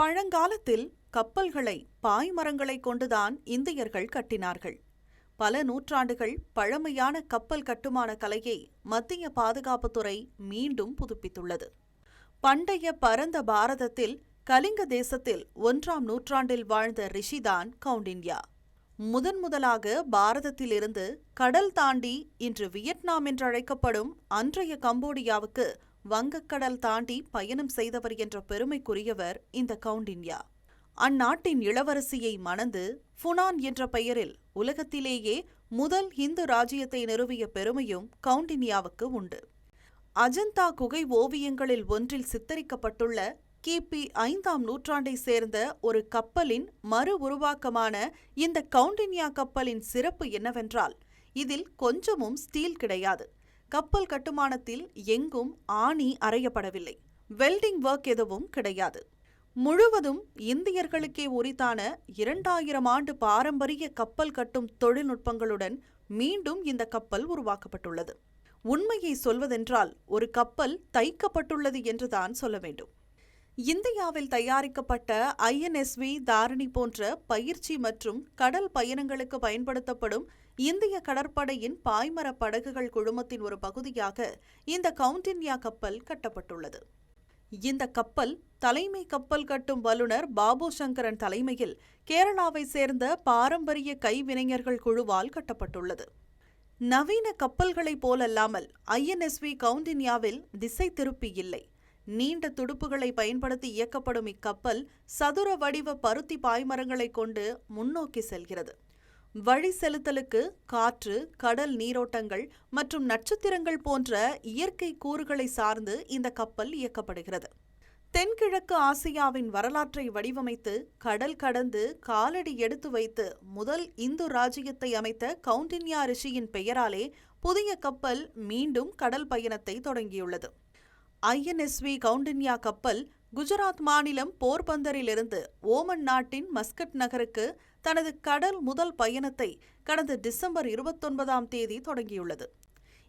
பழங்காலத்தில் கப்பல்களை பாய்மரங்களை கொண்டுதான் இந்தியர்கள் கட்டினார்கள். பல நூற்றாண்டுகள் பழமையான கப்பல் கட்டுமான கலையை மத்திய பாதுகாப்புத்துறை மீண்டும் புதுப்பித்துள்ளது. பண்டைய பரந்த பாரதத்தில் கலிங்க தேசத்தில் ஒன்றாம் நூற்றாண்டில் வாழ்ந்த ரிஷிதான் கவுண்டின்யா முதன் முதலாக பாரதத்திலிருந்து கடல் தாண்டி இன்று வியட்நாம் என்றழைக்கப்படும் அன்றைய கம்போடியாவுக்கு வங்கக்கடல் தாண்டி பயணம் செய்தவர் என்ற பெருமைக்குரியவர் இந்த கவுண்டின்யா அந்நாட்டின் இளவரசியை மணந்து ஃபுனான் என்ற பெயரில் உலகத்திலேயே முதல் இந்து ராஜ்யத்தை நிறுவிய பெருமையும் கவுண்டினியாவுக்கு உண்டு. அஜந்தா குகை ஓவியங்களில் ஒன்றில் சித்தரிக்கப்பட்டுள்ள கிபி ஐந்தாம் நூற்றாண்டை சேர்ந்த ஒரு கப்பலின் மறு உருவாக்கமான இந்த கவுண்டின்யா கப்பலின் சிறப்பு என்னவென்றால் இதில் கொஞ்சமும் ஸ்டீல் கிடையாது. கப்பல் கட்டுமானத்தில் எங்கும் ஆணி அறையப்படவில்லை. வெல்டிங் ஒர்க் எதுவும் கிடையாது. முழுவதும் இந்தியர்களுக்கே உரித்தான இரண்டாயிரம் ஆண்டு பாரம்பரிய கப்பல் கட்டும் தொழில்நுட்பங்களுடன் மீண்டும் இந்த கப்பல் உருவாக்கப்பட்டுள்ளது. உண்மையை சொல்வதென்றால் ஒரு கப்பல் தைக்கப்பட்டுள்ளது என்றுதான் சொல்ல வேண்டும். இந்தியாவில் தயாரிக்கப்பட்ட ஐஎன்எஸ்வி தாரணி போன்ற பயிற்சி மற்றும் கடல் பயணங்களுக்கு பயன்படுத்தப்படும் இந்திய கடற்படையின் பாய்மர படகுகள் குழுமத்தின் ஒரு பகுதியாக இந்த கவுண்டின்யா கப்பல் கட்டப்பட்டுள்ளது. இந்த கப்பல் தலைமை கப்பல் கட்டும் வல்லுநர் பாபு சங்கரன் தலைமையில் கேரளாவை சேர்ந்த பாரம்பரிய கைவினைஞர்கள் குழுவால் கட்டப்பட்டுள்ளது. நவீன கப்பல்களைப் போலல்லாமல் ஐஎன்எஸ்வி கவுண்டின்யாவில் திசை திருப்பி இல்லை. நீண்ட துடுப்புகளை பயன்படுத்தி இயக்கப்படும் இக்கப்பல் சதுர வடிவ பருத்தி பாய்மரங்களை கொண்டு முன்னோக்கி செல்கிறது. வழி செலுத்தலுக்கு காற்று கடல் நீரோட்டங்கள் மற்றும் நட்சத்திரங்கள் போன்ற இயற்கை கூறுகளை சார்ந்து இந்த கப்பல் இயக்கப்படுகிறது. தென்கிழக்கு ஆசியாவின் வரலாற்றை வடிவமைத்து கடல் கடந்து காலடி எடுத்து வைத்து முதல் இந்து ராஜ்யத்தை அமைத்த கவுண்டின்யா ரிஷியின் பெயராலே புதிய கப்பல் மீண்டும் கடல் பயணத்தை தொடங்கியுள்ளது. ஐஎன்எஸ்வி கவுண்டின்யா கப்பல் குஜராத் மாநிலம் போர்பந்தரிலிருந்து ஓமன் நாட்டின் மஸ்கட் நகருக்கு தனது கடல் முதல் பயணத்தை கடந்த டிசம்பர் இருபத்தொன்பதாம் தேதி தொடங்கியுள்ளது.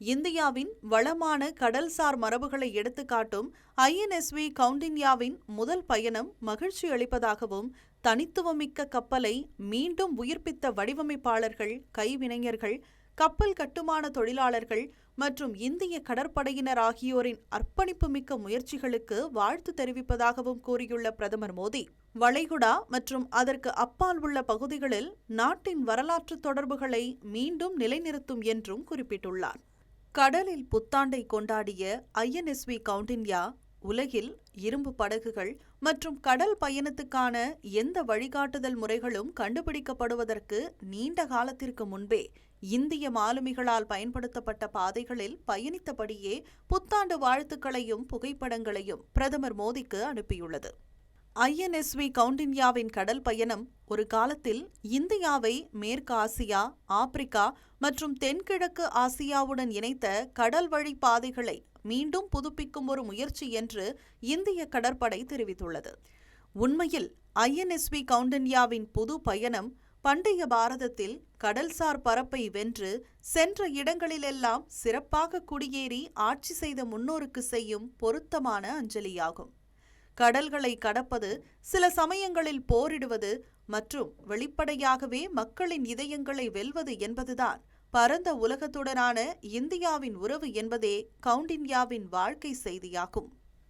இந்தியாவின் வளமான கடல்சார் மரபுகளை எடுத்துக்காட்டும் ஐஎன்எஸ்வி கவுண்டின்யாவின் முதல் பயணம் மகிழ்ச்சி அளிப்பதாகவும் தனித்துவமிக்க கப்பலை மீண்டும் உயிர்ப்பித்த வடிவமைப்பாளர்கள் கைவினைஞர்கள் கப்பல் கட்டுமான தொழிலாளர்கள் மற்றும் இந்திய கடற்படையினர் ஆகியோரின் அர்ப்பணிப்பு மிக்க முயற்சிகளுக்கு வாழ்த்து தெரிவிப்பதாகவும் கூறியுள்ள பிரதமர் மோடி வளைகுடா மற்றும் அதற்கு அப்பால் உள்ள பகுதிகளில் நாட்டின் வரலாற்று தொடர்புகளை மீண்டும் நிலைநிறுத்தும் என்றும் குறிப்பிட்டுள்ளார். கடலில் புத்தாண்டை கொண்டாடிய ஐஎன்எஸ்வி கவுண்டின்யா உலகில் இரும்பு படகுகள் மற்றும் கடல் பயணத்துக்கான எந்த வழிகாட்டுதல் முறைகளும் கண்டுபிடிக்கப்படுவதற்கு நீண்ட காலத்திற்கு முன்பே இந்திய மாலுமிகளால் பயன்படுத்தப்பட்ட பாதைகளில் பயணித்தபடியே புத்தாண்டு வாழ்த்துக்களையும் புகைப்படங்களையும் பிரதமர் மோடிக்கு அனுப்பியுள்ளது. ஐஎன்எஸ்வி கவுண்டின்யாவின் கடல் பயணம் ஒரு காலத்தில் இந்தியாவை மேற்கு ஆசியா ஆப்பிரிக்கா மற்றும் தென்கிழக்கு ஆசியாவுடன் இணைத்த கடல் வழி பாதைகளை மீண்டும் புதுப்பிக்கும் ஒரு முயற்சி என்று இந்திய கடற்படை தெரிவித்துள்ளது. உண்மையில் ஐஎன்எஸ்வி கவுண்டன்யாவின் புது பயணம் பண்டைய பாரதத்தில் கடல்சார் பரப்பை வென்று சென்ற இடங்களிலெல்லாம் சிறப்பாக குடியேறி ஆட்சி செய்த முன்னோருக்கு செய்யும் பொருத்தமான அஞ்சலியாகும். கடல்களை கடப்பது சில சமயங்களில் போரிடுவது மற்றும் வெளிப்படையாகவே மக்களின் இதயங்களை வெல்வது என்பதுதான் பரந்த உலகத்துடனான இந்தியாவின் உறவு என்பதே கவுண்டின்யாவின் வாழ்க்கை செய்தியாகும்.